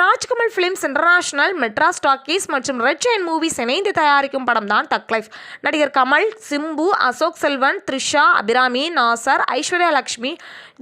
Rajkamal films international Madras talkies மற்றும் red giant movies இணைந்து தயாரிக்கும் படம் தான் டக் லைஃப் நடிகர் கமல் சிம்பு அசோக் செல்வன் த்ரிஷா அபிராமி நாசர் ஐஸ்வர்யா லக்ஷ்மி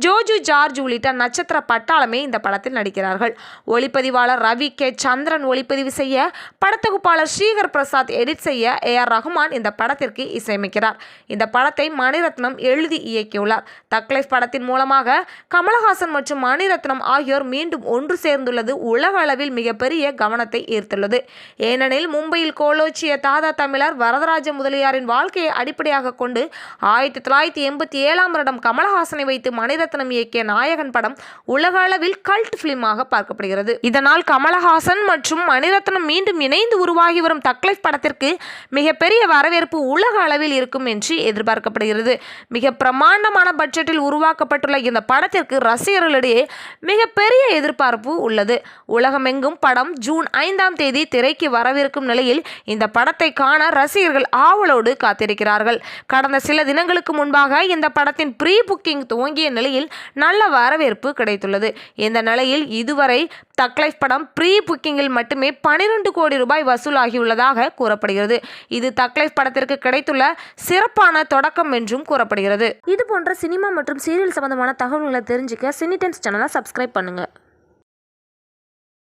ஜோஜு ஜார்ஜ் உள்ளிட்ட நட்சத்திர பட்டாளமே இந்த படத்தில் நடிக்கிறார்கள். ஒளிப்பதிவாளர் ரவி கே. சந்திரன் ஒளிப்பதிவு செய்ய படத்தொகுப்பாளர் ஸ்ரீகர் பிரசாத் எடிட் செய்ய ஏ ஆர் ரகுமான் இந்த படத்திற்கு இசையமைக்கிறார். இந்த படத்தை மணிரத்னம் எழுதி இயக்கியுள்ளார். தக் லைஃப் படத்தின் மூலமாக கமலஹாசன் மற்றும் மணிரத்னம் ஆகியோர் மீண்டும் ஒன்று சேர்ந்துள்ளது உலக அளவில் மிகப்பெரிய கவனத்தை ஈர்த்துள்ளது. ஏனெனில் மும்பையில் கோலோச்சிய தாதா தமிழர் வரதராஜ முதலியாரின் வாழ்க்கையை அடிப்படையாக கொண்டு ஆயிரத்தி தொள்ளாயிரத்தி எண்பத்தி ஏழாம் வருடம் கமலஹாசனை வைத்து மணிரத்னம் இயக்கிய நாயகன் படம் உலக அளவில் கல்ட் பிலிமாக பார்க்கப்படுகிறது. இதனால் கமலஹாசன் மற்றும் மணிரத்னம் மீண்டும் இணைந்து உருவாகி வரும் தக்லைஃப் படத்திற்கு மிகப்பெரிய வரவேற்பு உலக அளவில் இருக்கும் என்று எதிர்பார்க்கப்படுகிறது. மிக பிரமாண்டமான பட்ஜெட்டில் உருவாக்கப்பட்டுள்ள இந்த படத்திற்கு ரசிகர்களிடையே மிகப்பெரிய எதிர்பார்ப்பு உள்ளது. உலகமெங்கும் படம் ஜூன் ஐந்தாம் தேதி திரைக்கு வரவிருக்கும் நிலையில் இந்த படத்தை காண ரசிகர்கள் ஆவலோடு காத்திருக்கிறார்கள். கடந்த சில தினங்களுக்கு முன்பாக இந்த படத்தின் ப்ரீ புக்கிங் துவங்கிய நிலையில் நல்ல வரவேற்பு கிடைத்துள்ளது. இந்த நிலையில் இதுவரை தக்லைஃப் படம் ப்ரீ புக்கிங்கில் மட்டுமே பனிரெண்டு கோடி ரூபாய் வசூலாகியுள்ளதாக கூறப்படுகிறது. இது தக்லைஃப் படத்திற்கு கிடைத்துள்ள சிறப்பான தொடக்கம் என்றும் கூறப்படுகிறது. இது போன்ற சினிமா மற்றும் சீரியல் சம்பந்தமான தகவல்களை தெரிஞ்சுக்க சினிடென்ஸ் சேனலை சப்ஸ்கிரைப் பண்ணுங்கள்